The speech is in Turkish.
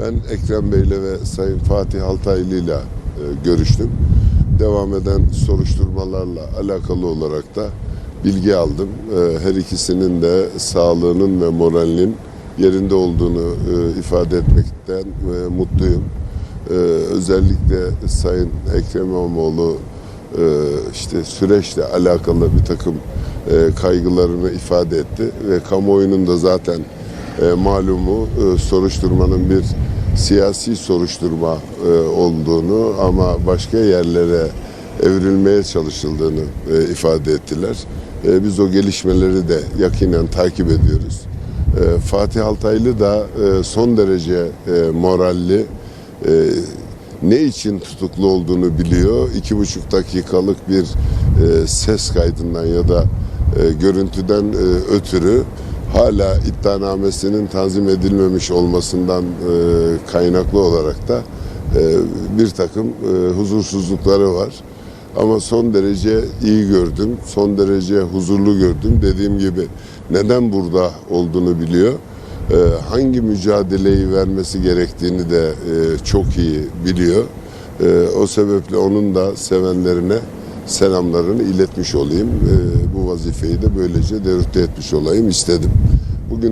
Ben Ekrem Bey'le ve Sayın Fatih Altaylı'yla e, görüştüm. Devam eden soruşturmalarla alakalı olarak da bilgi aldım. E, her ikisinin de sağlığının ve moralinin yerinde olduğunu e, ifade etmekten e, mutluyum. Özellikle Sayın Ekrem İmamoğlu işte süreçle alakalı bir takım kaygılarını ifade etti ve kamuoyunun da zaten e, malumu e, soruşturmanın bir siyasi soruşturma e, olduğunu ama başka yerlere evrilmeye çalışıldığını e, ifade ettiler. E, biz o gelişmeleri de yakinen takip ediyoruz. E, Fatih Altaylı da e, son derece e, moralli, e, ne için tutuklu olduğunu biliyor. İki buçuk dakikalık bir e, ses kaydından ya da e, görüntüden e, ötürü hala iddianamesinin tanzim edilmemiş olmasından e, kaynaklı olarak da e, bir takım e, huzursuzlukları var. Ama son derece iyi gördüm, son derece huzurlu gördüm. Dediğim gibi neden burada olduğunu biliyor. Ee, hangi mücadeleyi vermesi gerektiğini de e, çok iyi biliyor. Ee, o sebeple onun da sevenlerine selamlarını iletmiş olayım. Ee, bu vazifeyi de böylece devrütte etmiş olayım istedim.